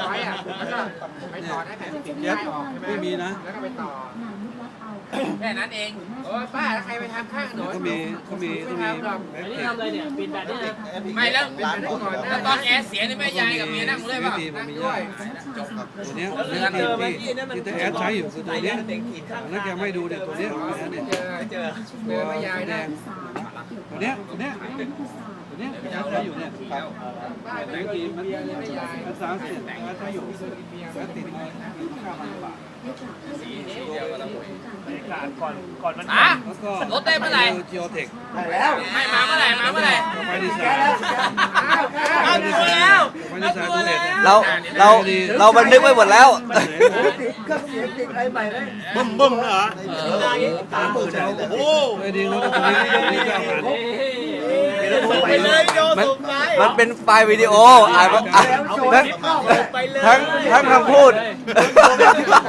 ร้อยอะแล้วก็ไปต่อได้แผ่นติดได้ออกใช่ไหมไม่มีนะ แล้วก็ไปต่อนายนุรัตน์เอาแค่นั้นเองโอ้ยป้าแล้วใครไปทำข้างถนนเขามีเขามีไม่เขามีทำหรอกแบ็คนี่เทคทำอะไรเนี่ยปิดแบตนี่นะ ไม่แล้วร้านก่อนแล้วตอนแอร์เสียนี่แม่ยายกับเมียนั่งด้วยเปล่านั่งด้วยจบครับตัวเนี้ยตัวเนี้ยที่ที่ที่แต่แอดใช้อยู่คือตัวเนี้ยอันนั้นแกไม่ดูเนี่ยตัวเนี้ยตัวเนี้ยเนี่ยเจอเจอเจอแม่ยายนะตัวเนี้ยตัวเนี้ยตัว เนี่ยใช้อยู่เนี่ยครับแบงกีมันมันสามสิบมันใช้อยู่มันติดในข้าวมันบาทสีเดียวกันแล้วหมดก่อนก่อนมันอะรถได้เมื่อไหร่เจิโอเทคได้แล้วไม่มาเมื่อไหร่มาเมื่อไหร่ไม่ดีสช้เาดูแล้วเราดูแล้วเราเราเราบันทึกไว้หมดแล้วเครื่เสียติดอะไรใหม่เลยบึ้มบึ้มเหรอสามหมื่นโอ้โหไม่ดีแล้วตรงนี้ต้อมาหน้า เลยโยมันส่งไปมันเป็นไฟล์วิดีโออ่านอ่านทั้งทั้งทั้งคำพูด ส่งไปเลย